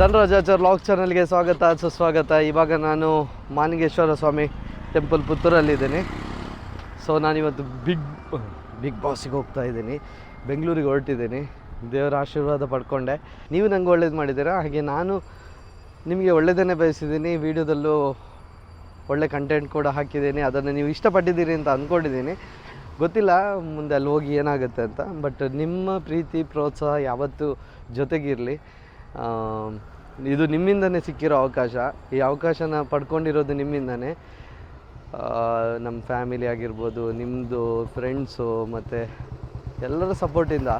ಧನರಾಜಾಚಾರ್ log ಚಾನಲ್ಗೆ ಸ್ವಾಗತ, ಸುಸ್ವಾಗತ. ಇವಾಗ ನಾನು ಮಾನಿಂಗೇಶ್ವರ ಸ್ವಾಮಿ ಟೆಂಪಲ್ ಪುತ್ತೂರಲ್ಲಿದ್ದೀನಿ ಸೊ ನಾನಿವತ್ತು ಬಿಗ್ ಬಿಗ್ ಬಾಸಿಗೆ ಹೋಗ್ತಾ ಇದ್ದೀನಿ. ಬೆಂಗಳೂರಿಗೆ ಹೊರಟಿದ್ದೀನಿ. ದೇವರ ಆಶೀರ್ವಾದ ಪಡ್ಕೊಂಡೆ. ನೀವು ನಂಗೆ ಒಳ್ಳೇದು ಮಾಡಿದ್ದೀರಾ? ಹಾಗೆ ನಾನು ನಿಮಗೆ ಒಳ್ಳೆಯದನ್ನೇ ಬಯಸಿದ್ದೀನಿ. ವಿಡಿಯೋದಲ್ಲೂ ಒಳ್ಳೆ ಕಂಟೆಂಟ್ ಕೂಡ ಹಾಕಿದ್ದೀನಿ. ಅದನ್ನು ನೀವು ಇಷ್ಟಪಟ್ಟಿದ್ದೀರಿ ಅಂತ ಅಂದ್ಕೊಂಡಿದ್ದೀನಿ. ಗೊತ್ತಿಲ್ಲ, ಮುಂದೆ ಅಲ್ಲಿ ಹೋಗಿ ಏನಾಗುತ್ತೆ ಅಂತ. ಬಟ್ ನಿಮ್ಮ ಪ್ರೀತಿ, ಪ್ರೋತ್ಸಾಹ ಯಾವತ್ತೂ ಜೊತೆಗಿರಲಿ. ಇದು ನಿಮ್ಮಿಂದನೇ ಸಿಕ್ಕಿರೋ ಅವಕಾಶ. ಈ ಅವಕಾಶನ ಪಡ್ಕೊಂಡಿರೋದು ನಿಮ್ಮಿಂದನೇ. ನಮ್ಮ ಫ್ಯಾಮಿಲಿ ಆಗಿರ್ಬೋದು ನಿಮ್ಮದು ಫ್ರೆಂಡ್ಸು ಮತ್ತು ಎಲ್ಲರ ಸಪೋರ್ಟಿಂದ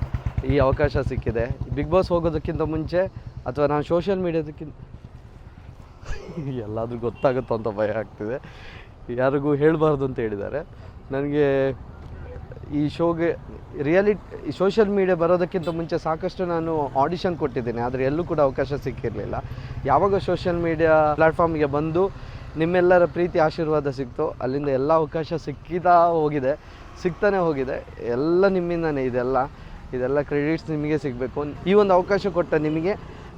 ಈ ಅವಕಾಶ ಸಿಕ್ಕಿದೆ. ಬಿಗ್ ಬಾಸ್ ಹೋಗೋದಕ್ಕಿಂತ ಮುಂಚೆ ಅಥವಾ ನಾನು ಸೋಷಿಯಲ್ ಮೀಡ್ಯಾದಕ್ಕಿಂತ ಎಲ್ಲಾದರೂ ಗೊತ್ತಾಗುತ್ತೋ ಅಂತ ಭಯ ಆಗ್ತಿದೆ. ಯಾರಿಗೂ ಹೇಳಬಾರ್ದು ಅಂತ ಹೇಳಿದ್ದಾರೆ. ನನಗೆ ಈ ಶೋಗೆ ರಿಯಾಲಿಟಿ ಸೋಷಿಯಲ್ ಮೀಡಿಯಾ ಬರೋದಕ್ಕಿಂತ ಮುಂಚೆ ಸಾಕಷ್ಟು ನಾನು ಆಡಿಷನ್ ಕೊಟ್ಟಿದ್ದೀನಿ, ಆದರೆ ಎಲ್ಲೂ ಕೂಡ ಅವಕಾಶ ಸಿಕ್ಕಿರಲಿಲ್ಲ. ಯಾವಾಗ ಸೋಷಿಯಲ್ ಮೀಡಿಯಾ ಪ್ಲ್ಯಾಟ್ಫಾರ್ಮ್ಗೆ ಬಂದು ನಿಮ್ಮೆಲ್ಲರ ಪ್ರೀತಿ, ಆಶೀರ್ವಾದ ಸಿಕ್ತು, ಅಲ್ಲಿಂದ ಎಲ್ಲ ಅವಕಾಶ ಸಿಕ್ಕಿದ ಹೋಗಿದೆ ಸಿಗ್ತಾನೆ ಹೋಗಿದೆ. ಎಲ್ಲ ನಿಮ್ಮಿಂದನೇ ಇದೆಲ್ಲ ಇದೆಲ್ಲ ಕ್ರೆಡಿಟ್ಸ್ ನಿಮಗೆ ಸಿಗಬೇಕು. ಈ ಒಂದು ಅವಕಾಶ ಕೊಟ್ಟ ನಿಮಗೆ,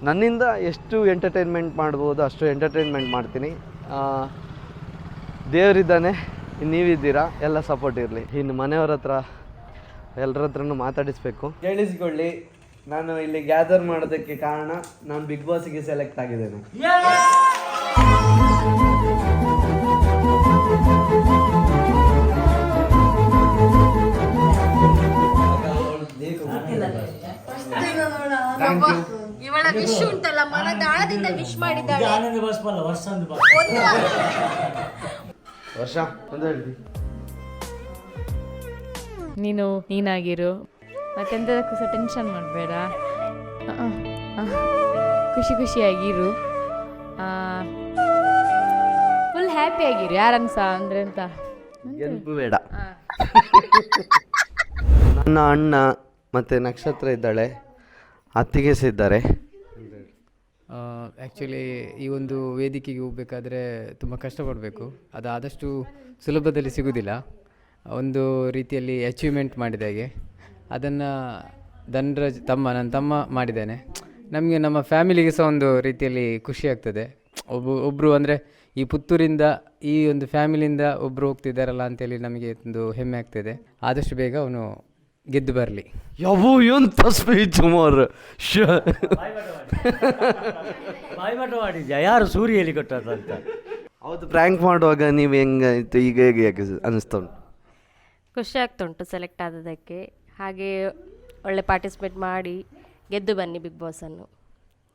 ನನ್ನಿಂದ ಎಷ್ಟು ಎಂಟರ್ಟೈನ್ಮೆಂಟ್ ಮಾಡ್ಬೋದು ಅಷ್ಟು ಎಂಟರ್ಟೈನ್ಮೆಂಟ್ ಮಾಡ್ತೀನಿ. ದೇವರಿದ್ದಾನೆ. ನೀವಿದ್ದೀರಾ ಎಲ್ಲ ಸಪೋರ್ಟ್ ಇರಲಿ. ಇನ್ನು ಮನೆಯವ್ರ ಹತ್ರ ಎಲ್ಲರ ಹತ್ರನೂ ಮಾತಾಡಿಸ್ಬೇಕು. ಕೇಳಿಸ್ಕೊಳ್ಳಿ ನಾನು ಇಲ್ಲಿ ಗ್ಯಾದರ್ ಮಾಡೋದಕ್ಕೆ ಕಾರಣ ನಾನು ಬಿಗ್ ಬಾಸ್ಗೆ ಸೆಲೆಕ್ಟ್ ಆಗಿದ್ದೇನೆ. ಇವಳ ವಿಶ್ ಉಂಟಲ್ಲ ಮನದಾಳದಿಂದ ವಿಶ್ ಮಾಡಿದ್ದಾಳೆ. ವರ್ಷ ಹೇಳಿ ನೀನು ನೀನಾಗಿರು. ಮತ್ತೆಂತದಕ್ಕೂ ಸಹ ಟೆನ್ಷನ್ ಮಾಡಬೇಡ. ಖುಷಿ ಖುಷಿಯಾಗಿರು. ಫುಲ್ ಹ್ಯಾಪಿಯಾಗಿರು ಯಾರನ್ನು ಸಹ ಅಂದರೆ ಅಂತ. ಗೆಲ್ಪು ಬೇಡ. ನನ್ನ ಅಣ್ಣ ಮತ್ತು ನಕ್ಷತ್ರ ಇದ್ದಾಳೆ ಅತ್ತಿಗೆ ಸಹ ಇದ್ದಾರೆ ಆ್ಯಕ್ಚುಲಿ ಈ ಒಂದು ವೇದಿಕೆಗೆ ಹೋಗಬೇಕಾದ್ರೆ ತುಂಬ ಕಷ್ಟಪಡಬೇಕು. ಅದು ಆದಷ್ಟು ಸುಲಭದಲ್ಲಿ ಸಿಗೋದಿಲ್ಲ. ಒಂದು ರೀತಿಯಲ್ಲಿ ಅಚೀವ್ಮೆಂಟ್ ಮಾಡಿದ ಹಾಗೆ. ಅದನ್ನು ಧನರಾಜ್ ತಮ್ಮ, ನನ್ನ ತಮ್ಮ ಮಾಡಿದ್ದೇನೆ. ನಮಗೆ ನಮ್ಮ ಫ್ಯಾಮಿಲಿಗೆ ಸಹ ಒಂದು ರೀತಿಯಲ್ಲಿ ಖುಷಿ ಆಗ್ತದೆ. ಒಬ್ಬ ಒಬ್ಬರು ಅಂದರೆ ಈ ಪುತ್ತೂರಿಂದ, ಈ ಒಂದು ಫ್ಯಾಮಿಲಿಯಿಂದ ಒಬ್ಬರು ಹೋಗ್ತಿದ್ದಾರಲ್ಲ ಅಂತೇಳಿ ನಮಗೆ ಒಂದು ಹೆಮ್ಮೆ ಆಗ್ತದೆ. ಆದಷ್ಟು ಬೇಗ ಅವನು ಗೆದ್ದು ಬರಲಿ. ಯಾವ ಎಂತ ಸ್ಪೀಚ್ ಮೋರ್ ಶ. ಮಾಡಿದ್ಯಾ ಯಾರು ಸೂರ್ಯ ಹೇಳಿ ಕೊಟ್ಟದಂತ ಹೌದು ಪ್ರ್ಯಾಂಕ್ ಮಾಡುವಾಗ ನೀವು ಹೆಂಗಾಯ್ತು ಈಗ ಹೇಗೆ ಯಾಕೆ ಅನಿಸ್ತಾ ಉಂಟು? ಖುಷಿ ಆಗ್ತುಂಟು ಸೆಲೆಕ್ಟ್ ಆದದಕ್ಕೆ ಹಾಗೆ ಒಳ್ಳೆ ಪಾರ್ಟಿಸಿಪೇಟ್ ಮಾಡಿ ಗೆದ್ದು ಬನ್ನಿ ಬಿಗ್ ಬಾಸ್ ಅನ್ನು.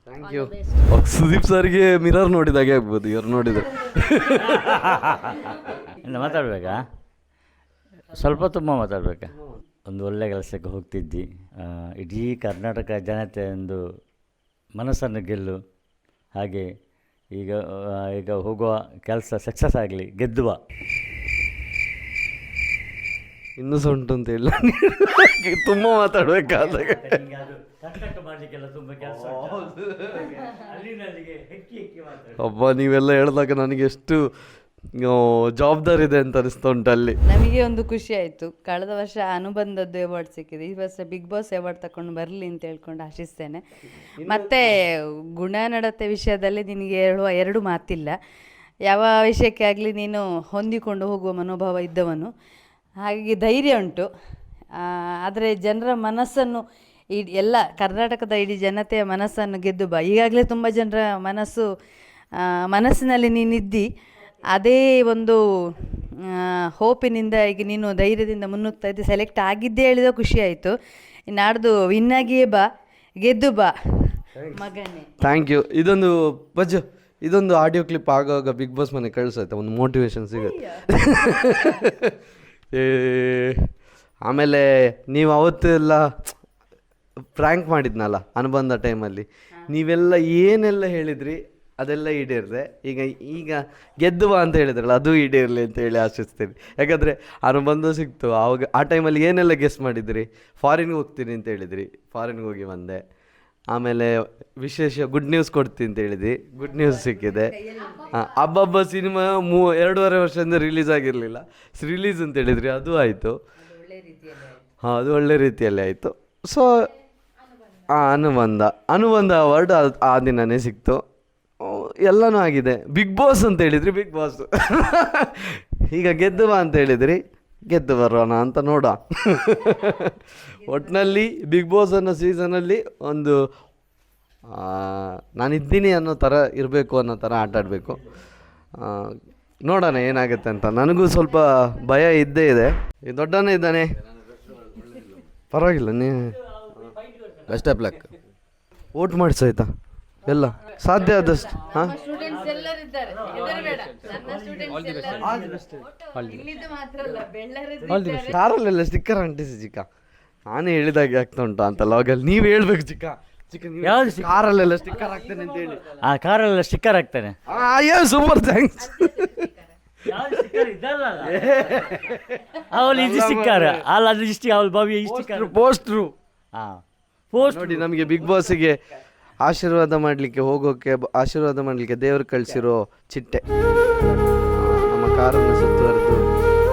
ಥ್ಯಾಂಕ್ ಯು ಸುದೀಪ್ ಸರ್ಗೆ ಮಿರರ್ ನೋಡಿದಾಗೆ ಆಗ್ಬೋದು ಇವ್ರು ನೋಡಿದ್ರು. ಇನ್ನು ಮಾತಾಡ್ಬೇಕಾ? ಸ್ವಲ್ಪ ತುಂಬ ಮಾತಾಡ್ಬೇಕಾ? ಒಂದು ಒಳ್ಳೆಯ ಕೆಲಸಕ್ಕೆ ಹೋಗ್ತಿದ್ದಿ. ಇಡೀ ಕರ್ನಾಟಕ ಜನತೆ ಒಂದು ಮನಸ್ಸನ್ನು ಗೆಲ್ಲು. ಹಾಗೆ ಈಗ ಈಗ ಹೋಗುವ ಕೆಲಸ ಸಕ್ಸಸ್ ಆಗಲಿ ಗೆದ್ದುವ. ಇನ್ನೂ ಸಹ ಉಂಟು ಅಂತ ಇಲ್ಲ. ತುಂಬ ಮಾತಾಡಬೇಕಾದ ಒಬ್ಬ ಅಬ್ಬಾ ನೀವೆಲ್ಲ ಹೇಳಿದಾಗ ನನಗೆ ಎಷ್ಟು ಜವಾಬ್ದಾರಿ ಇದೆ ಅಂತ ಅನಿಸ್ತಾ ಉಂಟು ಅಲ್ಲಿ. ನಮಗೆ ಒಂದು ಖುಷಿ ಆಯಿತು. ಕಳೆದ ವರ್ಷ ಅನುಬಂಧದ್ದು ಅವಾರ್ಡ್ ಸಿಕ್ಕಿದೆ. ಈ ವರ್ಷ ಬಿಗ್ ಬಾಸ್ ಅವಾರ್ಡ್ ತಕೊಂಡು ಬರಲಿ ಅಂತ ಹೇಳ್ಕೊಂಡು ಆಶಿಸ್ತೇನೆ. ಮತ್ತೆ ಗುಣನಡತೆ ವಿಷಯದಲ್ಲಿ ನಿನಗೆ ಹೇಳುವ ಎರಡು ಮಾತಿಲ್ಲ. ಯಾವ ವಿಷಯಕ್ಕೆ ಆಗಲಿ ನೀನು ಹೊಂದಿಕೊಂಡು ಹೋಗುವ ಮನೋಭಾವ ಇದ್ದವನು. ಹಾಗಾಗಿ ಧೈರ್ಯ ಉಂಟು. ಆದರೆ ಜನರ ಮನಸ್ಸನ್ನು ಇಡೀ ಎಲ್ಲ ಕರ್ನಾಟಕದ ಇಡೀ ಜನತೆಯ ಮನಸ್ಸನ್ನು ಗೆದ್ದು ಬಾ. ಈಗಾಗಲೇ ತುಂಬ ಜನರ ಮನಸ್ಸು ಮನಸ್ಸಿನಲ್ಲಿ ನೀನಿದ್ದಿ. ಅದೇ ಒಂದು ಹೋಪಿನಿಂದ ಈಗ ನೀನು ಧೈರ್ಯದಿಂದ ಮುನ್ನುಗ್ತಾ ಇದ್ದು. ಸೆಲೆಕ್ಟ್ ಆಗಿದ್ದೇ ಹೇಳಿದ ಖುಷಿ ಆಯಿತು. ನಾಡ್ದು ವಿನ್ ಆಗಿಯೇ ಬಾ ಗೆದ್ದು ಬಾ ಮಗನೇ. ಥ್ಯಾಂಕ್ ಯು ಇದೊಂದು ಬಜ್ಜು ಇದೊಂದು ಆಡಿಯೋ ಕ್ಲಿಪ್ ಆಗುವಾಗ ಬಿಗ್ ಬಾಸ್ ಮನೆ ಕಳಿಸೈತೆ ಒಂದು ಮೋಟಿವೇಶನ್ ಸಿಗುತ್ತೆ. ಏ, ಆಮೇಲೆ ನೀವು ಅವತ್ತೆಲ್ಲ ಪ್ರ್ಯಾಂಕ್ ಮಾಡಿದ್ನಲ್ಲ ಅನುಬಂಧ ಟೈಮಲ್ಲಿ ನೀವೆಲ್ಲ ಏನೆಲ್ಲ ಹೇಳಿದ್ರಿ? ಅದೆಲ್ಲ ಈಡೇರಿದೆ. ಈಗ ಈಗ ಗೆದ್ದುವ ಅಂತ ಹೇಳಿದ್ರಲ್ಲ, ಅದು ಈಡೇರಲಿ ಅಂತ ಹೇಳಿ ಆಶಿಸ್ತೀನಿ. ಯಾಕಂದರೆ ಅನುಬಂಧ ಸಿಕ್ತು. ಆವಾಗ ಆ ಟೈಮಲ್ಲಿ ಏನೆಲ್ಲ ಗೆಸ್ ಮಾಡಿದ್ರಿ? ಫಾರಿನ್ಗೆ ಹೋಗ್ತೀನಿ ಅಂತ ಹೇಳಿದ್ರಿ. ಫಾರಿನ್ಗೆ ಹೋಗಿ ಬಂದೆ. ಆಮೇಲೆ ವಿಶೇಷ ಗುಡ್ ನ್ಯೂಸ್ ಕೊಡ್ತೀನಿ ಅಂತ ಹೇಳಿದ್ವಿ ಗುಡ್ ನ್ಯೂಸ್ ಸಿಕ್ಕಿದೆ. ಅಬ್ಬಬ್ಬ ಸಿನಿಮಾ ಮೂ, ಎರಡೂವರೆ ವರ್ಷದಿಂದ ರಿಲೀಸ್ ಆಗಿರಲಿಲ್ಲ. ರಿಲೀಸ್ ಅಂತ ಹೇಳಿದ್ರಿ, ಅದು ಆಯಿತು. ಹಾಂ, ಅದು ಒಳ್ಳೆ ರೀತಿಯಲ್ಲಿ ಆಯಿತು. ಸೊ ಹಾಂ ಅನುಬಂಧ. ಅನುಬಂಧ ಅವಾರ್ಡ್ ಆ ದಿನವೇ ಸಿಕ್ತು. ಎಲ್ಲನೂ ಆಗಿದೆ. ಬಿಗ್ ಬಾಸ್ ಅಂತ ಹೇಳಿದ್ರಿ ಬಿಗ್ ಬಾಸ್ ಈಗ ಗೆದ್ದು ಬಾ ಅಂತ ಹೇಳಿದ್ರಿ ಗೆದ್ದು ಬರೋಣ ಅಂತ ನೋಡ ಒಟ್ಟಿನಲ್ಲಿ ಬಿಗ್ ಬಾಸ್ ಅನ್ನೋ ಸೀಸನಲ್ಲಿ ಒಂದು ನಾನಿದ್ದೀನಿ ಅನ್ನೋ ಥರ ಇರಬೇಕು ಅನ್ನೋ ಥರ ಆಟ ಆಡಬೇಕು. ನೋಡೋಣ ಏನಾಗುತ್ತೆ ಅಂತ. ನನಗೂ ಸ್ವಲ್ಪ ಭಯ ಇದ್ದೇ ಇದೆ. ದೊಡ್ಡನೇ ಇದ್ದಾನೆ. ಪರವಾಗಿಲ್ಲ ನೀ ಬೆಸ್ಟ್ ಆಫ್ ಲಕ್ ಓಟ್ ಮಾಡಿಸಾಯ್ತಾ ಎಲ್ಲ. ಸಾಧ್ಯ ಆದಷ್ಟು ಹಾಂ? ಕಾರಲ್ಲೆಲ್ಲ ಸ್ಟಿಕ್ಕರ್ ಅಂಟಿಸಿ ಚಿಕ್ಕ ನಾನೇ ಹೇಳಿದಾಗೆ ಆಗ್ತಾ ಉಂಟಾ ಅಂತ ಲಾಗಲ್ಲಿ ನೀವು ಹೇಳ್ಬೇಕು ಚಿಕ್ಕ. ಚಿಕ್ಕ ನೀವು ಯಾವ್ದು sticker? ಕಾರಲ್ಲೆಲ್ಲ ಸ್ಟಿಕ್ಕರ್ ಹಾಕ್ತೇನೆ ಅಂತ ಹೇಳಿ. ಆ ಕಾರಲ್ಲೆಲ್ಲ ಸ್ಟಿಕ್ಕರ್ ಹಾಕ್ತಾನೆ. ಅಯ್ಯೋ ಸೂಪರ್ ಥ್ಯಾಂಕ್ಸ್ ಅವಳು ಇದು ಸ್ಟಿಕ್ಕರ್ ಅಲ್ಲ ಅದು ಇಷ್ಟು ಅವಳು ಭವ್ಯ ಇಷ್ಟು ಪೋಸ್ಟ್ರು ಹಾಂ ಪೋಸ್ಟ್ ನೋಡಿ ನಮಗೆ ಬಿಗ್ ಬಾಸಿಗೆ ಆಶೀರ್ವಾದ ಮಾಡಲಿಕ್ಕೆ ಹೋಗೋಕೆ ಬ- ಆಶೀರ್ವಾದ ಮಾಡಲಿಕ್ಕೆ ದೇವರು ಕಳಿಸಿರೋ ಚಿಟ್ಟೆ. ನಮ್ಮ ಕಾರನ್ನು ಸುತ್ತುವರೆದು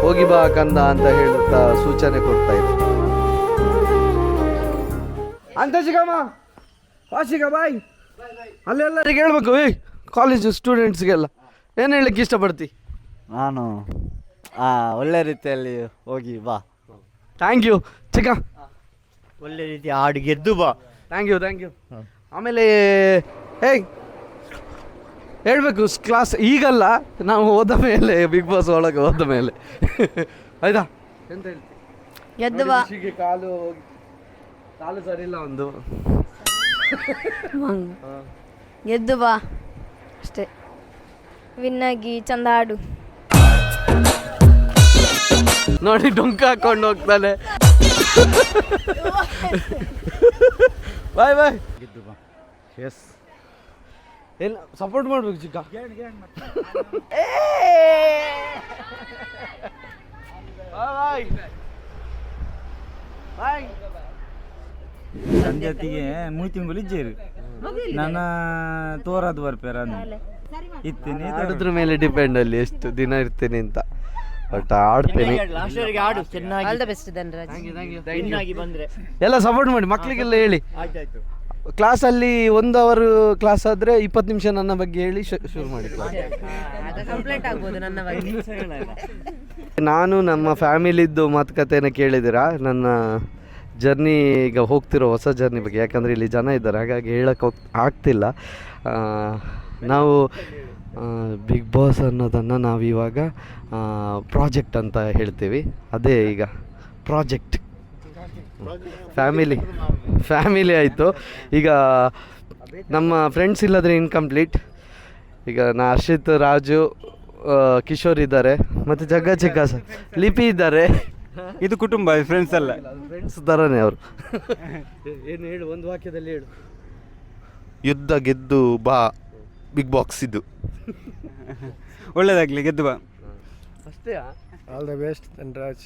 ಹೋಗಿ ಬಾ ಕಂದ ಅಂತ ಹೇಳುತ್ತಾ ಸೂಚನೆ ಕೊಡ್ತಾ ಇದೆ ಅಂತ ಸಿಗಮ್ಮ ವಾಸಿಗ ಬಾಯ್. ಅಲ್ಲೆಲ್ಲರಿಗೆ ಹೇಳ್ಬೇಕು ಏಯ್ ಕಾಲೇಜು ಸ್ಟೂಡೆಂಟ್ಸ್ಗೆಲ್ಲ ಏನು ಹೇಳಕ್ಕೆ ಇಷ್ಟಪಡ್ತಿ? ನಾನು ಆ, ಒಳ್ಳೆ ರೀತಿಯಲ್ಲಿ ಹೋಗಿ ಬಾ. ಥ್ಯಾಂಕ್ ಯು ಚಿಕ್ಕ. ಒಳ್ಳೆ ರೀತಿ ಹಾಡು ಗೆದ್ದು ಬಾ. ಥ್ಯಾಂಕ್ ಯು ಥ್ಯಾಂಕ್ ಯು ಆಮೇಲೆ ಹೇಯ್ ಹೇಳ್ಬೇಕು ಕ್ಲಾಸ್ ಈಗಲ್ಲ ನಾವು ಹೋದ ಮೇಲೆ ಬಿಗ್ ಬಾಸ್ ಒಳಗೆ ಹೋದ ಮೇಲೆ. ಆಯ್ತಾ? ಎಂತ ಹೇಳ್ತೀವಿ ಕಾಲು ಹೋಗಿ- ಕಾಲು ಸರಿ ಇಲ್ಲ ಒಂದು ಎದ್ದು ಬಾ ಅಷ್ಟೇ. ವಿನ್ನಾಗಿ ಚಂದ ಆಡು. ನೋಡಿ ಡೊಂಕ ಹಾಕೊಂಡು ಹೋಗ್ತಾನೆ. ಬಾಯ್ ಬಾಯ್. ಎಸ್ ಎಲ್ಲ ಸಪೋರ್ಟ್ ಮಾಡ್ಬೇಕು ಚಿಕ್ಕ? ಬಾಯ್ ಬಾಯ್. ಸಂಜೆತಿಗೆ ಮೂಯಿ ತಿಂಗಳು ಇಜ್ಜೇರು ನನ್ನ ತೋರದು ಬರ್ಪೇರ ಇತ್ತೀನಿ ಅದ್ರ ಮೇಲೆ ಡಿಪೆಂಡ್ ಅಲ್ಲಿ ಎಷ್ಟು ದಿನ ಇರ್ತೇನೆ ಅಂತ. ಬಟ್ ಆಡ್ತೇನೆ. ಲಾಸ್ಟ್ವರೆಗೆ ಆಡು ಚೆನ್ನಾಗಿ. ಆಲ್ ದ ಬೆಸ್ಟ್ ಧನರಾಜ್ ಆಗಿ ಬಂದ್ರೆ. ಎಲ್ಲ ಸಪೋರ್ಟ್ ಮಾಡಿ ಮಕ್ಕಳಿಗೆಲ್ಲ ಹೇಳಿ. ಕ್ಲಾಸ್ ಕ್ಲಾಸಲ್ಲಿ ಒಂದು ಅವರ್ ಕ್ಲಾಸ್ ಆದ್ರೆ ಇಪ್ಪತ್ತು ನಿಮಿಷ ನನ್ನ ಬಗ್ಗೆ ಹೇಳಿ ಶು- ಶುರು ಮಾಡಿ ಕ್ಲಾಸ್ ಕಂಪ್ಲೇಂಟ್ ಆಗ್ಬೋದು ನನ್ನ ಬಗ್ಗೆ. ನಾನು ನಮ್ಮ ಫ್ಯಾಮಿಲಿದ್ದು ಮಾತುಕತೆನ ಕೇಳಿದಿರಾ ನನ್ನ ಜರ್ನಿ ಈಗ ಹೋಗ್ತಿರೋ ಹೊಸ ಜರ್ನಿ ಬಗ್ಗೆ. ಯಾಕಂದರೆ ಇಲ್ಲಿ ಜನ ಇದ್ದಾರೆ ಹಾಗಾಗಿ ಹೇಳಕ್ಕೆ ಹೋಗ್ ಆಗ್ತಿಲ್ಲ. ನಾವು ಬಿಗ್ ಬಾಸ್ ಅನ್ನೋದನ್ನು ನಾವು ಇವಾಗ ಪ್ರಾಜೆಕ್ಟ್ ಅಂತ ಹೇಳ್ತೀವಿ. ಅದೇ ಈಗ ಪ್ರಾಜೆಕ್ಟ್ ಫ್ಯಾಮಿಲಿ ಫ್ಯಾಮಿಲಿ ಆಯಿತು. ಈಗ ನಮ್ಮ ಫ್ರೆಂಡ್ಸ್ ಇಲ್ಲದ್ರೆ ಇನ್ಕಂಪ್ಲೀಟ್ ಈಗ ನಾ ಹರ್ಷಿತ್ ರಾಜು ಕಿಶೋರ್ ಇದ್ದಾರೆ. ಮತ್ತು ಜಗ್ಗ ಚಿಕ್ಕ ಲಿಪಿ ಇದ್ದಾರೆ. ಇದು ಕುಟುಂಬ ಫ್ರೆಂಡ್ಸ್ ಅಲ್ಲ. ಫ್ರೆಂಡ್ಸ್ ಥರನೇ ಅವರು. ಏನು ಹೇಳು ಒಂದು ವಾಕ್ಯದಲ್ಲಿ ಹೇಳು. ಯುದ್ಧ ಗೆದ್ದು ಬಾ. ಬಿಗ್ ಬಾಕ್ಸ್ ಇದು. ಒಳ್ಳೇದಾಗ್ಲಿ ಗೆದ್ದು ಬಾ. ಅಷ್ಟೇ ಆಲ್ ದ ಬೆಸ್ಟ್ ಧನ್ರಾಜ್.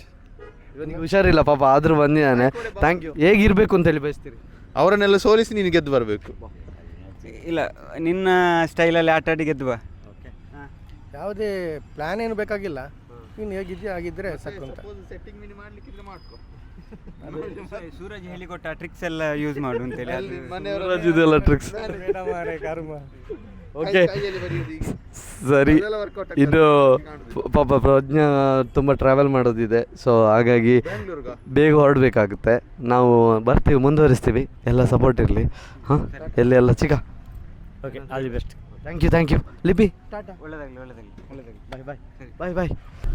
ಇವನಿಗೆ ಹುಷಾರಿಲ್ಲ ಪಾಪ ಆದರೂ ಬಂದಿದ್ದಾನೆ ಥ್ಯಾಂಕ್ ಯು ಹೇಗಿರಬೇಕು ಅಂತ ಹೇಳಿ ಬಯಸ್ತೀರಿ? ಅವರನ್ನೆಲ್ಲ ಸೋಲಿಸಿ ನೀನು ಗೆದ್ದು ಬರಬೇಕು. ಇಲ್ಲ ನಿನ್ನ ಸ್ಟೈಲಲ್ಲಿ ಆಟ ಆಡಿ ಗೆದ್ದು ಬಾ. ಯಾವುದೇ ಪ್ಲಾನ್ ಏನು ಬೇಕಾಗಿಲ್ಲ. ನೀನು ಹೇಗಿದ್ಯಾ ಆಗಿದ್ರೆ ಸಾಕು ಅಂತ. ಸೂರಜ್ ಹೇಳಿಕೊಟ್ಟ ಟ್ರಿಕ್ಸ್ ಎಲ್ಲ ಯೂಸ್ ಮಾಡು ಅಂತೇಳಿ ಅದು ಇದೆಲ್ಲ ಟ್ರಿಕ್ಸ್ ಓಕೆ ಸರಿ. ಇದು ಪಾಪ ಪ್ರಜ್ಞಾ ತುಂಬ ಟ್ರಾವೆಲ್ ಮಾಡೋದಿದೆ. ಸೊ ಹಾಗಾಗಿ ಬೇಗ ಹೊರಡಬೇಕಾಗುತ್ತೆ. ನಾವು ಬರ್ತೀವಿ ಮುಂದುವರಿಸ್ತೀವಿ. ಎಲ್ಲ ಸಪೋರ್ಟ್ ಇರಲಿ. ಹಾಂ? ಎಲ್ಲಿ ಎಲ್ಲ ಚಿಕ್ಕ okay all the best thank you thank you Lipi tata ಒಳ್ಳೆದಾಗಲಿ ಒಳ್ಳೆದಾಗಲಿ ಒಳ್ಳೆದಾಗಲಿ. ಬಾಯ್ ಬಾಯ್ ಬಾಯ್ ಬಾಯ್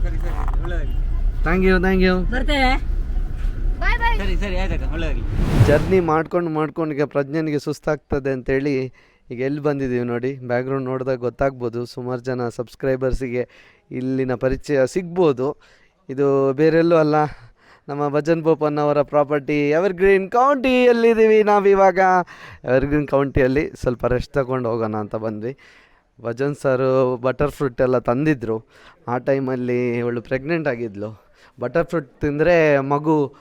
ಸರಿ ಸರಿ ಒಳ್ಳೇದಾಗ್ಲಿ. ಥ್ಯಾಂಕ್ ಯು ಥ್ಯಾಂಕ್ ಯು ಸರಿ ಸರಿ ಆಯ್ತಕ್ಕ ಒಳ್ಳೆದಾಗಲಿ. ಜರ್ನಿ ಮಾಡ್ಕೊಂಡು ಮಾಡ್ಕೊಂಡು ಈಗ ಪ್ರಜ್ಞನಿಗೆ ಸುಸ್ತಾಗ್ತದೆ ಅಂತೇಳಿ ಈಗ ಎಲ್ಲಿ ಬಂದಿದ್ದೀವಿ ನೋಡಿ? ಬ್ಯಾಕ್ಗ್ರೌಂಡ್ ನೋಡಿದಾಗ ಗೊತ್ತಾಗ್ಬೋದು. ಸುಮಾರು ಜನ ಸಬ್ಸ್ಕ್ರೈಬರ್ಸಿಗೆ ಇಲ್ಲಿನ ಪರಿಚಯ ಸಿಗ್ಬೋದು. ಇದು ಬೇರೆಲ್ಲೂ ಅಲ್ಲ. ನಮ್ಮ ಭಜನ್ ಬೋಪನ್ ಅವರ ಪ್ರಾಪರ್ಟಿ ಎವರ್ಗ್ರೀನ್ ಕೌಂಟಿಯಲ್ಲಿದ್ದೀವಿ ನಾವಿವಾಗ. ಎವರ್ಗ್ರೀನ್ ಕೌಂಟಿಯಲ್ಲಿ ಸ್ವಲ್ಪ ರೆಸ್ಟ್ ತಗೊಂಡು ಹೋಗೋಣ ಅಂತ ಬಂದ್ವಿ. ಭಜನ್ ಸರು ಬಟರ್ ಫ್ರೂಟ್ ಎಲ್ಲ ತಂದಿದ್ದರು ಆ ಟೈಮಲ್ಲಿ ಇವಳು ಪ್ರೆಗ್ನೆಂಟ್ ಆಗಿದ್ಲು. ಬಟರ್ ಫ್ರೂಟ್ ತಿಂದರೆ ಮಗು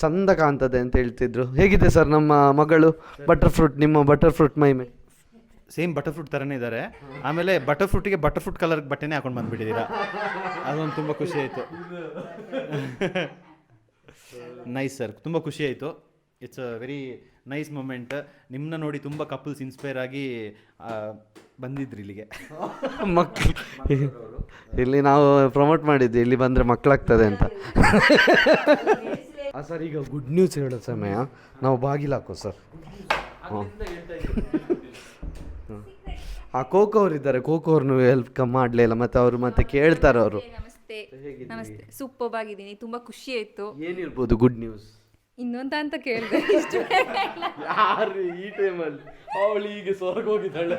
ಚಂದ ಕಾಣ್ತದೆ ಅಂತ ಹೇಳ್ತಿದ್ರು. ಹೇಗಿದೆ ಸರ್ ನಮ್ಮ ಮಗಳು? ಬಟರ್ ಫ್ರೂಟ್ ನಿಮ್ಮ ಬಟರ್ ಫ್ರೂಟ್ ಮೈಮೆ ಸೇಮ್ ಬಟರ್ ಫ್ರೂಟ್ ಥರನೇ ಇದ್ದಾರೆ ಆಮೇಲೆ ಬಟರ್ ಫ್ರೂಟಿಗೆ ಬಟರ್ ಫ್ರೂಟ್ ಕಲರ್ ಬಟ್ಟೆನೇ ಹಾಕೊಂಡು ಬಂದುಬಿಟ್ಟಿದ್ದೀರಾ. ಅದೊಂದು ತುಂಬ ಖುಷಿ ಆಯಿತು. ನೈಸ್ ಸರ್ ತುಂಬ ಖುಷಿ ಆಯಿತು. It's a very nice moment ನಿಮ್ಮನ್ನ ನೋಡಿ ತುಂಬ ಕಪಲ್ಸ್ ಇನ್ಸ್ಪೈರ್ ಆಗಿ ಬಂದಿದ್ರು ಇಲ್ಲಿಗೆ. ಮಕ್ಳು ಇಲ್ಲಿ ನಾವು ಪ್ರಮೋಟ್ ಮಾಡಿದ್ವಿ. ಇಲ್ಲಿ ಬಂದರೆ ಮಕ್ಕಳಾಗ್ತದೆ ಅಂತ. ಆ ಸರ್ ಈಗ ಗುಡ್ ನ್ಯೂಸ್ ಹೇಳೋ ಸಮಯ. ನಾವು ಬಾಗಿಲು ಹಾಕೋ ಸರ್ ಹ್ಞೂ ಆ ಕೋಕೋ ಅವ್ರು ಇದ್ದಾರೆ ಕೋಕೋ ಅವ್ರನ್ನು ಹೆಲ್ಪ್ ಕಮ್ ಮಾಡಲಿಲ್ಲ ಮತ್ತು ಅವರು ಮತ್ತೆ ಕೇಳ್ತಾರೆ ಅವರು. ನಮಸ್ತೆ. ನಮಸ್ತೆ. ಸೂಪರ್ ಆಗಿದ್ದೀನಿ ತುಂಬಾ ಖುಷಿ ಆಯ್ತು. ಏನಿರ್ಬೋದು ಗುಡ್ ನ್ಯೂಸ್ ಇನ್ನೊಂದ ಅಂತ ಕೇಳಿದೆ ಇಷ್ಟು ಯಾರು ಈ ಟೈಮಲ್ಲಿ ಅವಳು ಈಗ ಸ್ವರ್ಗ ಹೋಗಿದ್ದಾಳೆ.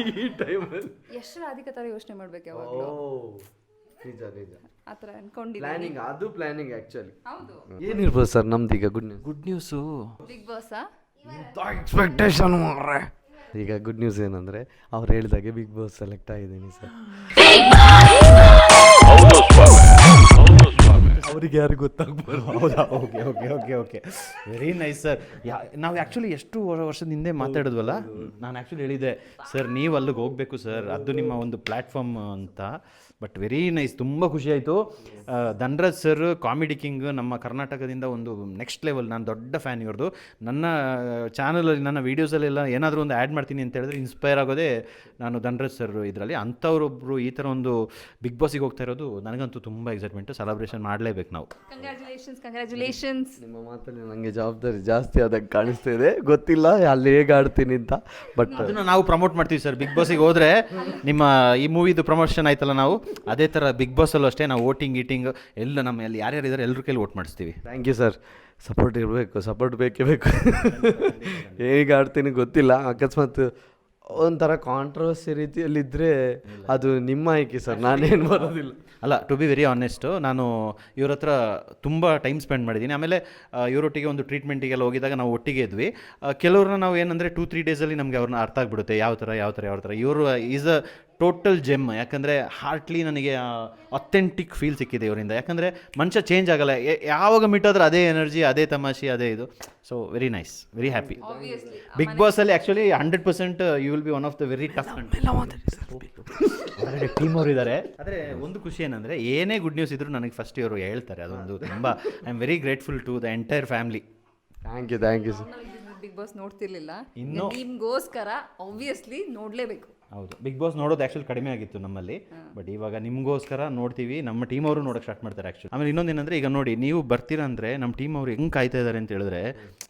ಈ ಟೈಮಲ್ಲಿ ಎಷ್ಟು ರಾಧಿಕಾ ಥರ ಯೋಚನೆ ಮಾಡ್ಬೇಕು ಯಾವಾಗಲೂ? ನಿಜ ನಿಜ. ಆ ಥರ ಅನ್ಕೊಂಡಿದ್ದೀನಿ. ಪ್ಲಾನಿಂಗ್ ಅದು ಪ್ಲಾನಿಂಗ್ ಆ್ಯಕ್ಚುಲಿ ಹೌದು. ಏನಿರ್ಬೋದು sir ನಮ್ದೀಗ good news good news Bigg ಬಾಸಾ expectation ಮಾರ್ರೆ. ಈಗ ಗುಡ್ ನ್ಯೂಸ್ ಏನಂದರೆ ಅವ್ರು ಹೇಳಿದಾಗೆ ಬಿಗ್ ಬಾಸ್ ಸೆಲೆಕ್ಟ್ ಆಗಿದ್ದೀನಿ ಸರ್ ಅವರಿಗೆ ಯಾರು ಗೊತ್ತಾಗ್ಬೋದು ಹೌದಾ? Okay okay okay okay. Very nice sir yeah, ನಾವು ಆ್ಯಕ್ಚುಲಿ ಎಷ್ಟು ವರ್- ವರ್ಷದ ಹಿಂದೆ ಮಾತಾಡಿದ್ವಲ್ಲ? ನಾನು ಆ್ಯಕ್ಚುಲಿ ಹೇಳಿದೆ ಸರ್ ನೀವು ಅಲ್ಲಿಗೆ ಹೋಗಬೇಕು ಸರ್ ಅದು ನಿಮ್ಮ ಒಂದು ಪ್ಲ್ಯಾಟ್ಫಾರ್ಮ್ ಅಂತ. ಬಟ್ ವೆರಿ ನೈಸ್ ತುಂಬ ಖುಷಿ ಆಯಿತು. ಧನ್ರಾಜ್ ಸರ್ ಕಾಮಿಡಿ ಕಿಂಗ್ ನಮ್ಮ ಕರ್ನಾಟಕದಿಂದ ಒಂದು ನೆಕ್ಸ್ಟ್ ಲೆವೆಲ್ ನಾನು ದೊಡ್ಡ ಫ್ಯಾನ್ ಇವ್ರದ್ದು ನನ್ನ ಚಾನಲಲ್ಲಿ ನನ್ನ ವೀಡಿಯೋಸಲ್ಲೆಲ್ಲ ಏನಾದರೂ ಒಂದು ಆ್ಯಡ್ ಮಾಡ್ತೀನಿ ಅಂತ ಹೇಳಿದ್ರೆ ಇನ್ಸ್ಪೈರ್ ಆಗೋದೇ ನಾನು ಧನ್ರಾಜ್ ಸರ್ ಇದರಲ್ಲಿ. ಅಂಥವ್ರೊಬ್ಬರು ಈ ಥರ ಒಂದು ಬಿಗ್ ಬಾಸಿಗೆ ಹೋಗ್ತಾ ಇರೋದು ನನಗಂತೂ ತುಂಬ ಎಕ್ಸೈಟ್ಮೆಂಟು ಸೆಲೆಬ್ರೇಷನ್ ಮಾಡಲೇಬೇಕು. ನಾವು. ಕಂಗ್ರ್ಯಾಚುಲೇಷನ್ಸ್ ಕಂಗ್ರ್ಯಾಚುಲೇಷನ್ಸ್ ನಿಮ್ಮ ಮಾತಲ್ಲಿ ನನಗೆ ಜವಾಬ್ದಾರಿ ಜಾಸ್ತಿ ಆದಂಗೆ ಕಾಣಿಸ್ತಾ ಇದೆ. ಗೊತ್ತಿಲ್ಲ ಅಲ್ಲಿ ಹೇಗೆ ಆಡ್ತೀನಿ ಅಂತ ಬಟ್ ಅದನ್ನ ನಾವು ಪ್ರಮೋಟ್ ಮಾಡ್ತೀವಿ ಸರ್ ಬಿಗ್ ಬಾಸಿಗೆ ಹೋದ್ರೆ ನಿಮ್ಮ ಈ ಮೂವಿದು ಪ್ರಮೋಷನ್ ಆಯ್ತಲ್ಲ ನಾವು ಅದೇ ಥರ ಬಿಗ್ ಬಾಸಲ್ಲೂ ಅಷ್ಟೇ ನಾವು ವೋಟಿಂಗ್ ಗೀಟಿಂಗ್ ಎಲ್ಲ ನಮ್ಮ ಅಲ್ಲಿ ಯಾರ್ಯಾರು ಇದ್ದಾರೆ ಎಲ್ಲರ ಕೈಲಿ ವೋಟ್ ಮಾಡಿಸ್ತೀವಿ. ಥ್ಯಾಂಕ್ ಯು ಸರ್ ಸಪೋರ್ಟ್ ಇರಬೇಕು ಸಪೋರ್ಟ್ ಬೇಕೇ ಬೇಕು. ಹೇಗೆ ಆಡ್ತೀನಿ ಗೊತ್ತಿಲ್ಲ ಅಕಸ್ಮಾತ್ ಒಂಥರ ಕಾಂಟ್ರವರ್ಸಿ ರೀತಿಯಲ್ಲಿದ್ದರೆ ಅದು ನಿಮ್ಮ ಆಯ್ಕೆ ಸರ್, ನಾನೇನು ಬರೋದಿಲ್ಲ. ಅಲ್ಲ ಟು ಬಿ ವೆರಿ ಆನೆಸ್ಟು ನಾನು ಇವ್ರ ಹತ್ರ ತುಂಬ ಟೈಮ್ ಸ್ಪೆಂಡ್ ಮಾಡಿದ್ದೀನಿ ಆಮೇಲೆ ಇವರೊಟ್ಟಿಗೆ ಒಂದು ಟ್ರೀಟ್ಮೆಂಟಿಗೆಲ್ಲ ಹೋಗಿದಾಗ ನಾವು ಒಟ್ಟಿಗೆ ಇದ್ವಿ. ಕೆಲವ್ರನ್ನ ನಾವು ಏನಂದರೆ ಟೂ ತ್ರೀ ಡೇಸಲ್ಲಿ ನಮಗೆ ಅವ್ರನ್ನ ಅರ್ಥ ಆಗಿಬಿಡುತ್ತೆ. ಯಾವ ಥರ ಯಾವ ಥರ ಯಾವ ಥರ ಇವರು ಈಸ್ ಅ ಟೋಟಲ್ ಜೆಮ್. ಯಾಕಂದರೆ ಹಾರ್ಟ್ಲಿ ನನಗೆ ಅಥೆಂಟಿಕ್ ಫೀಲ್ ಸಿಕ್ಕಿದೆ ಇವರಿಂದ. ಯಾಕಂದರೆ ಮನುಷ್ಯ ಚೇಂಜ್ ಆಗಲ್ಲ. ಯಾವಾಗ ಯಾವಾಗ ಆದ್ರೆ ಅದೇ ಎನರ್ಜಿ ಅದೇ ತಮಾಷೆ ಅದೇ ಇದು. So very nice very happy Bigg ಬಾಸಲ್ಲಿ actually hundred percent you will be one of the very tough team ಅವರು ಇದ್ದಾರೆ ಆದರೆ ಒಂದು ಖುಷಿ ಏನಂದರೆ ಏನೇ ಗುಡ್ ನ್ಯೂಸ್ ಇದ್ರೂ ನನಗೆ ಫಸ್ಟ್ ಇವರು ಹೇಳ್ತಾರೆ. ಅದೊಂದು ತುಂಬ I am very grateful to the entire family thank you thank you sir Bigg Boss ನೋಡ್ತಿರ್ಲಿಲ್ಲ. ಇನ್ನು- ನಿಮ್ಗೋಸ್ಕರ ಆಬ್ವಿಯಸ್ಲಿ ನೋಡ್ಲೇಬೇಕು. ಹೌದು. ಬಿಗ್ ಬಾಸ್ ನೋಡೋದು ಆ್ಯಕ್ಚುಲಿ ಕಡಿಮೆ ಆಗಿತ್ತು ನಮ್ಮಲ್ಲಿ. ಬಟ್ ಇವಾಗ ನಿಮಗೋಸ್ಕರ ನೋಡ್ತೀವಿ. ನಮ್ಮ ಟೀಮ್ ಅವರು ನೋಡೋಕೆ ಸ್ಟಾರ್ಟ್ ಮಾಡ್ತಾರೆ ಆ್ಯಕ್ಚುಲಿ ಆಮೇಲೆ ಇನ್ನೊಂದು ಏನಂದರೆ ಈಗ ನೋಡಿ ನೀವು ಬರ್ತೀರಾ ಅಂದರೆ ನಮ್ಮ ಟೀಮ್ ಅವರು ಹೆಂಗೆ ಕಾಯ್ತಾ ಇದ್ದಾರೆ ಅಂತ ಹೇಳಿದ್ರೆ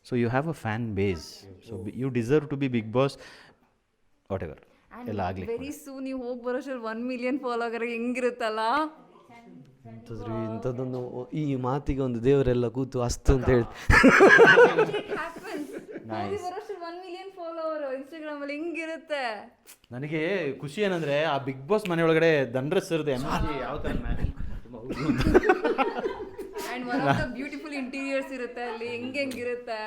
so you have a fan base so you deserve to be Bigg Boss whatever ಎಲ್ಲ ಆಗಲಿ ವೆರಿ ಸೂ ನೀವು ಹೋಗಿ ಬರೋಷ್ಟು ಒನ್ ಮಿಲಿಯನ್ ಫಾಲೋವರ್ ಹೆಂಗಿರುತ್ತಲ್ಲ? ಇಂಥದ್ರಿ ಇಂಥದ್ದೊಂದು ಈ ಮಾತಿಗೆ ಒಂದು ದೇವರೆಲ್ಲ ಕೂತು ಅಸ್ತು ಅಂತ ಹೇಳಿ ಒನ್ ಮಿಲಿಯನ್ ಫಾಲೋವರ್ ಇನ್ಸ್ಟಾಗ್ರಾಮ್ ಅಲ್ಲಿ ಹೆಂಗಿರುತ್ತೆ? ನನಗೆ ಖುಷಿ ಏನಂದ್ರೆ ಆ ಬಿಗ್ ಬಾಸ್ ಮನೆಯೊಳಗಡೆ ದಂಡ್ರಸ್ ಸರ್ದು ಎಂ ಯಾವ ಥರ and one of the beautiful interiors ಇರುತ್ತೆ ಅಲ್ಲಿ ಹೆಂಗ್ ಹೆಂಗಿರುತ್ತೆ?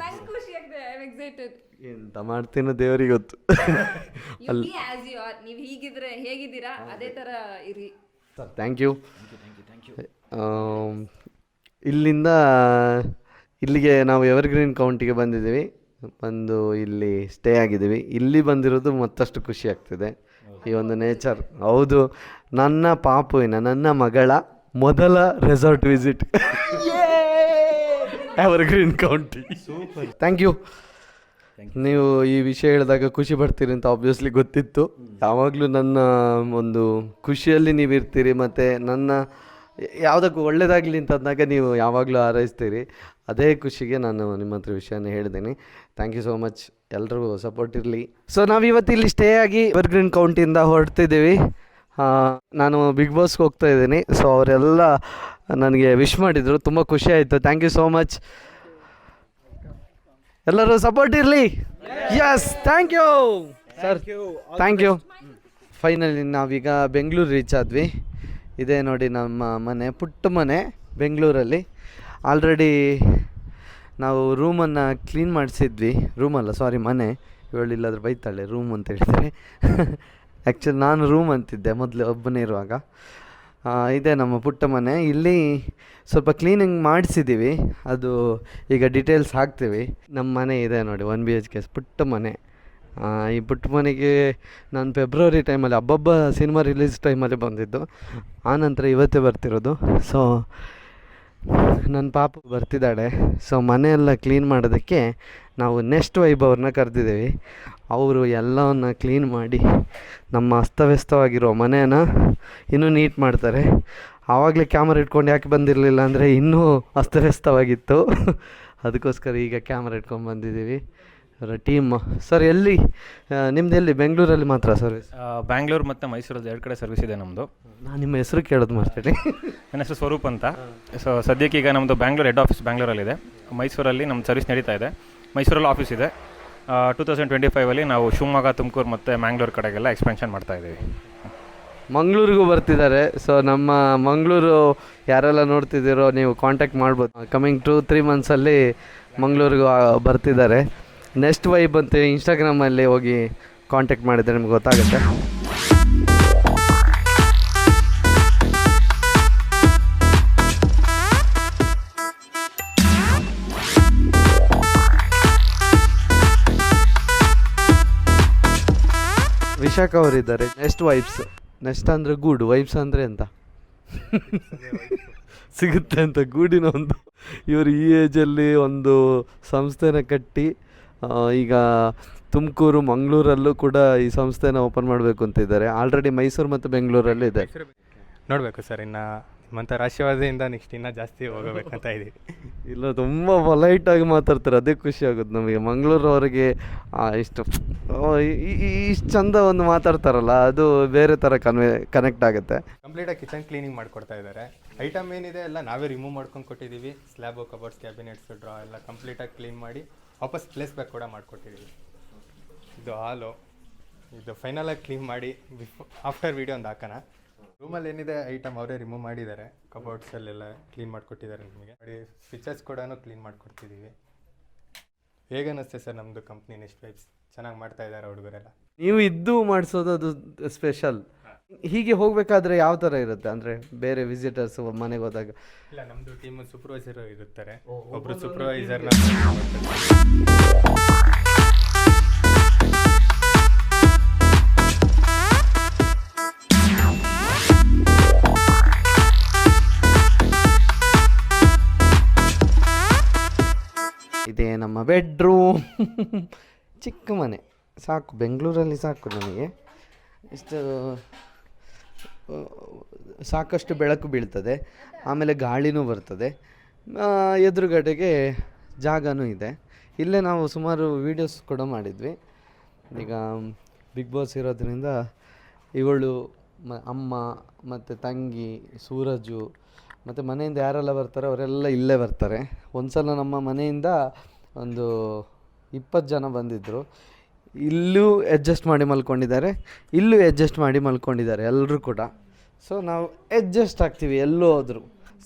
ನಂಗೆ ಖುಷಿ ಆಗ್ತದೆ ಐ ಆಮ್ ಎಕ್ಸೈಟೆಡ್ ಎಂತ ಮಾಡ್ತೀನೋ ದೇವರಿಗೆ ಗೊತ್ತು. You be as you are ನೀವು ಹೀಗಿದ್ರೆ ಹೇಗಿದ್ದೀರಾ? ಅದೇ ತರ ಇರಿ. ಸರ್ ಥ್ಯಾಂಕ್ ಯು ಇಲ್ಲಿಂದ ಇಲ್ಲಿಗೆ ನಾವು ಎವರ್ಗ್ರೀನ್ ಕೌಂಟಿಗೆ ಬಂದಿದ್ದೀವಿ. ಬಂದು ಇಲ್ಲಿ ಸ್ಟೇ ಆಗಿದ್ದೀವಿ. ಇಲ್ಲಿ ಬಂದಿರೋದು ಮತ್ತಷ್ಟು ಖುಷಿ ಆಗ್ತಿದೆ. ಈ ಒಂದು ನೇಚರ್ ಹೌದು ನನ್ನ ಪಾಪುವಿನ ನನ್ನ ಮಗಳ ಮೊದಲ resort visit Evergreen County super thank you ನೀವು ಈ ವಿಷಯ ಹೇಳಿದಾಗ ಖುಷಿ ಪಡ್ತೀರಿ ಅಂತ ಆಬ್ವಿಯಸ್ಲಿ ಗೊತ್ತಿತ್ತು. ಯಾವಾಗಲೂ ನನ್ನ ಒಂದು ಖುಷಿಯಲ್ಲಿ ನೀವು ಇರ್ತೀರಿ ಮತ್ತು ನನ್ನ ಯಾವುದಕ್ಕೂ ಒಳ್ಳೆಯದಾಗಲಿ ಅಂತಂದಾಗ ನೀವು ಯಾವಾಗಲೂ ಹಾರೈಸ್ತೀರಿ. ಅದೇ ಖುಷಿಗೆ ನಾನು ನಿಮ್ಮ ಹತ್ರ ವಿಷಯನ ಹೇಳಿದ್ದೀನಿ. ಥ್ಯಾಂಕ್ ಯು ಸೋ ಮಚ್ ಎಲ್ರಿಗೂ ಸಪೋರ್ಟ್ ಇರಲಿ. ಸೊ ನಾವು ಇವತ್ತು ಇಲ್ಲಿ ಸ್ಟೇ ಆಗಿ ಎವರ್ಗ್ರೀನ್ ಕೌಂಟಿಯಿಂದ ಹೊರಡ್ತಿದ್ದೀವಿ ನಾನು ಬಿಗ್ ಬಾಸ್ಗೆ ಹೋಗ್ತಾ ಇದ್ದೀನಿ. ಸೊ ಅವರೆಲ್ಲ ನನಗೆ ವಿಶ್ ಮಾಡಿದರು. ತುಂಬ ಖುಷಿ ಆಯಿತು. ಥ್ಯಾಂಕ್ ಯು ಸೋ ಮಚ್ ಎಲ್ಲರೂ ಸಪೋರ್ಟ್ ಇರಲಿ. Yes thank you sir thank you finally Bengaluru Bengaluru reach ಆದ್ವಿ. ಇದೇ ನೋಡಿ ನಮ್ಮ ಮನೆ ಪುಟ್ಟ ಮನೆ ಬೆಂಗಳೂರಲ್ಲಿ ಆಲ್ರೆಡಿ ನಾವು ರೂಮನ್ನು ಕ್ಲೀನ್ ಮಾಡಿಸಿದ್ವಿ. ರೂಮಲ್ಲ ಸಾರಿ ಮನೆ. ಇವಳು ಇಲ್ಲಾದ್ರೂ ಬೈತಾಳೆ, ರೂಮ್ ಅಂತ ಹೇಳ್ತಾರೆ ಆ್ಯಕ್ಚುಲಿ ನಾನು ರೂಮ್ ಅಂತಿದ್ದೆ ಮೊದಲು ಒಬ್ಬನೇ ಇರುವಾಗ. ಇದೆ ನಮ್ಮ ಪುಟ್ಟ ಮನೆ. ಇಲ್ಲಿ ಸ್ವಲ್ಪ ಕ್ಲೀನಿಂಗ್ ಮಾಡಿಸಿದ್ದೀವಿ ಅದು ಈಗ ಡೀಟೇಲ್ಸ್ ಹಾಕ್ತೀವಿ. ನಮ್ಮ ಮನೆ ಇದೆ ನೋಡಿ ಒನ್ ಬಿ ಎಚ್ ಕೆ ಪುಟ್ಟ ಮನೆ. ಈ ಪುಟ್ಟ ಮನೆಗೆ ನಾನು ಫೆಬ್ರವರಿ ಟೈಮಲ್ಲಿ ಹಬ್ಬಬ್ಬ ಸಿನಿಮಾ ರಿಲೀಸ್ ಟೈಮಲ್ಲಿ ಬಂದಿದ್ದು. ಆನಂತರ ಇವತ್ತೇ ಬರ್ತಿರೋದು. ಸೊ ನನ್ನ ಪಾಪ ಬರ್ತಿದ್ದಾಳೆ. ಸೊ ಮನೆಯೆಲ್ಲ ಕ್ಲೀನ್ ಮಾಡೋದಕ್ಕೆ ನಾವು ನೆಕ್ಸ್ಟ್ ವೈಬ್ ಅವ್ರನ್ನ ಕರೆದಿದ್ದೀವಿ. ಅವರು ಎಲ್ಲವನ್ನು ಕ್ಲೀನ್ ಮಾಡಿ ನಮ್ಮ ಅಸ್ತವ್ಯಸ್ತವಾಗಿರೋ ಮನೆಯನ್ನು ಇನ್ನೂ ನೀಟ್ ಮಾಡ್ತಾರೆ. ಆವಾಗಲೇ ಕ್ಯಾಮ್ರಾ ಇಟ್ಕೊಂಡು ಯಾಕೆ ಬಂದಿರಲಿಲ್ಲ ಅಂದರೆ ಇನ್ನೂ ಅಸ್ತವ್ಯಸ್ತವಾಗಿತ್ತು. ಅದಕ್ಕೋಸ್ಕರ ಈಗ ಕ್ಯಾಮ್ರಾ ಇಟ್ಕೊಂಡು ಬಂದಿದ್ದೀವಿ. ಟೀಮ್ ಸರ್ ಎಲ್ಲಿ ನಿಮ್ದು ಎಲ್ಲಿ? ಬೆಂಗಳೂರಲ್ಲಿ ಮಾತ್ರ ಸರ್ವಿಸ್ ಬ್ಯಾಂಗ್ಳೂರು ಮತ್ತು ಮೈಸೂರಲ್ಲಿ ಎರಡು ಕಡೆ ಸರ್ವಿಸ್ ಇದೆ ನಮ್ಮದು ನಾನು ನಿಮ್ಮ ಹೆಸರು ಕೇಳೋದು ಮಾಡ್ತೀನಿ ನನ್ನ ಹೆಸರು ಸ್ವರೂಪ್ ಅಂತ. ಸೊ ಸದ್ಯಕ್ಕೆ ಈಗ ನಮ್ಮದು ಬ್ಯಾಂಗ್ಳೂರ್ ಹೆಡ್ ಆಫೀಸ್ ಬ್ಯಾಂಗ್ಳೂರಲ್ಲಿದೆ ಮೈಸೂರಲ್ಲಿ ನಮ್ಮ ಸರ್ವಿಸ್ ನಡೀತಾ ಇದೆ. ಮೈಸೂರಲ್ಲಿ ಆಫೀಸ್ ಇದೆ. ಟೂ ತೌಸಂಡ್ ಟ್ವೆಂಟಿ ಫೈವಲ್ಲಿ ನಾವು ಶಿವಮೊಗ್ಗ ತುಮಕೂರು ಮತ್ತು ಮ್ಯಾಂಗ್ಳೂರು ಕಡೆಗೆಲ್ಲ ಎಕ್ಸ್ಪೆನ್ಷನ್ ಮಾಡ್ತಾ ಇದ್ದೀವಿ. ಮಂಗಳೂರಿಗೂ ಬರ್ತಿದ್ದಾರೆ. ಸೊ ನಮ್ಮ ಮಂಗಳೂರು ಯಾರೆಲ್ಲ ನೋಡ್ತಿದ್ದೀರೋ ನೀವು ಕಾಂಟ್ಯಾಕ್ಟ್ ಮಾಡ್ಬೋದು. ಕಮಿಂಗ್ ಟು ತ್ರೀ ಮಂತ್ಸಲ್ಲಿ ಮಂಗಳೂರಿಗೂ ಬರ್ತಿದ್ದಾರೆ. ನೆಕ್ಸ್ಟ್ ವೈಬ್ ಅಂತ ಇನ್ಸ್ಟಾಗ್ರಾಮಲ್ಲಿ ಹೋಗಿ ಕಾಂಟ್ಯಾಕ್ಟ್ ಮಾಡಿದರೆ ನಿಮ್ಗೆ ಗೊತ್ತಾಗುತ್ತೆ. ವಿಶಾಖ ಅವರಿದ್ದಾರೆ. ನೆಕ್ಸ್ಟ್ ವೈಬ್ಸ್ ನೆಕ್ಸ್ಟ್ ಅಂದರೆ ಗೂಡು ವೈಬ್ಸ್ ಅಂದರೆ ಎಂತ? ಸಿಗುತ್ತೆ ಅಂತ ಗೂಡಿನ ಒಂದು. ಇವರು ಈ ಏಜಲ್ಲಿ ಒಂದು ಸಂಸ್ಥೆನ ಕಟ್ಟಿ ಈಗ ತುಮಕೂರು ಮಂಗಳೂರಲ್ಲೂ ಕೂಡ ಈ ಸಂಸ್ಥೆನ ಓಪನ್ ಮಾಡಬೇಕು ಅಂತ ಇದ್ದಾರೆ. ಆಲ್ರೆಡಿ ಮೈಸೂರು ಮತ್ತು ಬೆಂಗಳೂರಲ್ಲಿ ಇದೆ. ನೋಡಬೇಕು ಸರ್ ಇನ್ನು ನಿಮ್ಮಂಥ ರಾಷ್ಟ್ರವಾದಿಯಿಂದ ನೆಕ್ಸ್ಟ್ ಇನ್ನೂ ಜಾಸ್ತಿ ಹೋಗಬೇಕಂತ ಇದ್ದೀವಿ ಇಲ್ಲ ತುಂಬ ಆಗಿ ಮಾತಾಡ್ತಾರೆ. ಅದೇ ಖುಷಿ ಆಗುತ್ತೆ ನಮಗೆ. ಮಂಗಳೂರವರಿಗೆ ಇಷ್ಟು ಇಷ್ಟು ಚಂದ ಒಂದು ಮಾತಾಡ್ತಾರಲ್ಲ ಅದು ಬೇರೆ ಥರ ಕನ್ವೆ ಕನೆಕ್ಟ್ ಆಗುತ್ತೆ. ಕಂಪ್ಲೀಟಾಗಿ ಕಿಚನ್ ಕ್ಲೀನಿಂಗ್ ಮಾಡಿಕೊಡ್ತಾ ಇದ್ದಾರೆ. ಐಟಮ್ ಏನಿದೆ ಎಲ್ಲ ನಾವೇ ರಿಮೂವ್ ಮಾಡ್ಕೊಂಡು ಕೊಟ್ಟಿದ್ದೀವಿ. ಸ್ಲ್ಯಾಬು ಕಬರ್ಡ್ಸ್ ಕ್ಯಾಬಿನೆಟ್ಸ್ ಡ್ರಾ ಎಲ್ಲ ಕಂಪ್ಲೀಟಾಗಿ ಕ್ಲೀನ್ ಮಾಡಿ ವಾಪಸ್ ಪ್ಲೇಸ್ ಬ್ಯಾಕ್ ಕೂಡ ಮಾಡಿಕೊಟ್ಟಿದ್ದೀವಿ ಇದು ಹಾಲು. ಇದು ಫೈನಲಾಗಿ ಕ್ಲೀನ್ ಮಾಡಿ ಬಿಫೋ ಆಫ್ಟರ್ ವೀಡಿಯೋ ಒಂದು ಹಾಕೋಣ. ರೂಮಲ್ಲಿ ಏನಿದೆ ಐಟಮ್ ಅವರೇ ರಿಮೂವ್ ಮಾಡಿದ್ದಾರೆ. ಕಬೋರ್ಡ್ಸಲ್ಲೆಲ್ಲ ಕ್ಲೀನ್ ಮಾಡಿಕೊಟ್ಟಿದ್ದಾರೆ ನಿಮಗೆ. ಸ್ವಿಚಸ್ ಕೂಡ ಕ್ಲೀನ್ ಮಾಡಿಕೊಡ್ತಿದ್ದೀವಿ ಹೇಗೆ ಅನ್ನಿಸ್ತೆ ಸರ್ ನಮ್ಮದು ಕಂಪ್ನಿ ನೆಕ್ಸ್ಟ್ ವೈಬ್ಸ್ ಚೆನ್ನಾಗಿ ಮಾಡ್ತಾ ಇದ್ದಾರೆ ಹುಡುಗರೆಲ್ಲ. ನೀವು ಇದ್ದು ಮಾಡಿಸೋದು ಅದು ಸ್ಪೆಷಲ್ ಹೀಗೆ ಹೋಗಬೇಕಾದ್ರೆ ಯಾವ ತರ ಇರುತ್ತೆ? ಅಂದ್ರೆ ಬೇರೆ ವಿಸಿಟರ್ಸ್ ಮನೆಗೆ ಹೋದಾಗ. ಇಲ್ಲ ನಮ್ದು ಟೀಮ್ ಸೂಪರ್ವೈಸರ್ ಇರುತ್ತಾರೆ ಒಬ್ಬರು ಸೂಪರ್ವೈಸರ್ ಇದೇ ನಮ್ಮ ಬೆಡ್ರೂಮ್ ಚಿಕ್ಕ ಮನೆ. ಸಾಕು ಬೆಂಗಳೂರಲ್ಲಿ ಸಾಕು ನಮಗೆ. ಇಷ್ಟು ಸಾಕಷ್ಟು ಬೆಳಕು ಬೀಳ್ತದೆ, ಆಮೇಲೆ ಗಾಳಿನೂ ಬರ್ತದೆ. ಎದುರುಗಡೆಗೆ ಜಾಗನೂ ಇದೆ. ಇಲ್ಲೇ ನಾವು ಸುಮಾರು ವೀಡಿಯೋಸ್ ಕೂಡ ಮಾಡಿದ್ವಿ. ಈಗ ಬಿಗ್ ಬಾಸ್ ಇರೋದ್ರಿಂದ ಇವಳು ಮ, ಅಮ್ಮ, ಮತ್ತು ತಂಗಿ, ಸೂರಜು, ಮತ್ತು ಮನೆಯಿಂದ ಯಾರೆಲ್ಲ ಬರ್ತಾರೆ ಅವರೆಲ್ಲ ಇಲ್ಲೇ ಬರ್ತಾರೆ. ಒಂದು ಸಲ ನಮ್ಮ ಮನೆಯಿಂದ ಒಂದು ಇಪ್ಪತ್ತು ಜನ ಬಂದಿದ್ದರು ಇಲ್ಲೂ ಅಡ್ಜಸ್ಟ್ ಮಾಡಿ ಮಲ್ಕೊಂಡಿದ್ದಾರೆ, ಇಲ್ಲೂ ಅಡ್ಜಸ್ಟ್ ಮಾಡಿ ಮಲ್ಕೊಂಡಿದ್ದಾರೆ ಎಲ್ಲರೂ ಕೂಡ. ಸೊ ನಾವು ಅಡ್ಜಸ್ಟ್ ಆಗ್ತೀವಿ ಎಲ್ಲೂ ಹೋದ್ರು.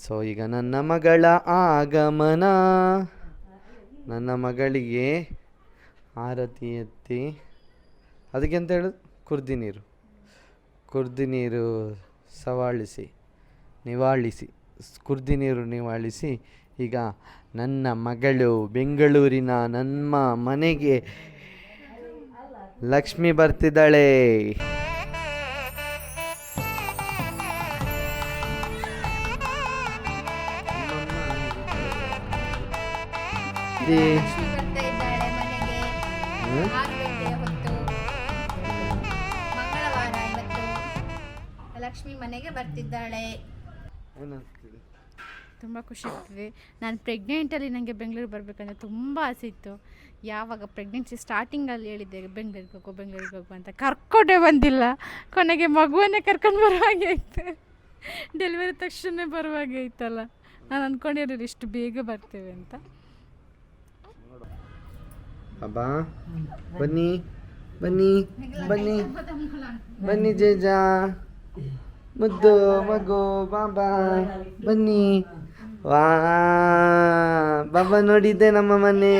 ಸೊ ಈಗ ನನ್ನ ಮಗಳ ಆಗಮನ. ನನ್ನ ಮಗಳಿಗೆ ಆರತಿ ಎತ್ತಿ, ಅದಕ್ಕೆ ಅಂತ ಹೇಳೋದು? ಕುರ್ದಿ ನೀರು. ಕುರ್ದಿ ನೀರು ಸವಾಳಿಸಿ, ನಿವಾಳಿಸಿ. ಕುರ್ದಿ ನೀರು ನಿವಾಳಿಸಿ, ಈಗ ನನ್ನ ಮಗಳು ಬೆಂಗಳೂರಿನ ನನ್ನ ಮನೆಗೆ ಲಕ್ಷ್ಮಿ ಬರ್ತಿದ್ದಾಳೆ. ಲಕ್ಷ್ಮಿ ಮನೆಗೆ ಬರ್ತಿದ್ದಾಳೆ. ಏನಾಗ್ತಿದೆ? ತುಂಬ ಖುಷಿ ಆಗ್ತಿದೆ ನಾನು ಪ್ರೆಗ್ನೆಂಟಲ್ಲಿ ನನಗೆ ಬೆಂಗಳೂರು ಬರಬೇಕಂದ್ರೆ ತುಂಬ ಆಸೆ ಇತ್ತು. ಯಾವಾಗ ಪ್ರೆಗ್ನೆನ್ಸಿ ಸ್ಟಾರ್ಟಿಂಗಲ್ಲಿ ಹೇಳಿದ್ದೆ, ಬೆಂಗಳೂರಿಗೆ ಹೋಗು ಬೆಂಗಳೂರಿಗೆ ಹೋಗು ಅಂತ. ಕರ್ಕೊಂಡೇ ಬಂದಿಲ್ಲ. ಕೊನೆಗೆ ಮಗುವನ್ನೇ ಕರ್ಕೊಂಡು ಬರೋ ಹಾಗೆ ಆಯ್ತು. ಡೆಲಿವರಿ ತಕ್ಷಣ ಬರುವ ಹಾಗೆ ಆಯ್ತಲ್ಲ. ನಾನು ಅಂದ್ಕೊಂಡಿರಲಿಲ್ಲ ಇಷ್ಟು ಬೇಗ ಬರ್ತೇವೆ ಅಂತ. ಅಬ್ಬಾ, ಬನ್ನಿ ಬನ್ನಿ ಬನ್ನಿ ಬನ್ನಿ ಜೇಜಾ. ಮುದ್ದು, ಮಗು, ಬಾಬಾ, ಬನ್ನಿ. ವಾ ಬಾಬಾ ನೋಡಿದ್ದೆ ನಮ್ಮ ಮನೆ.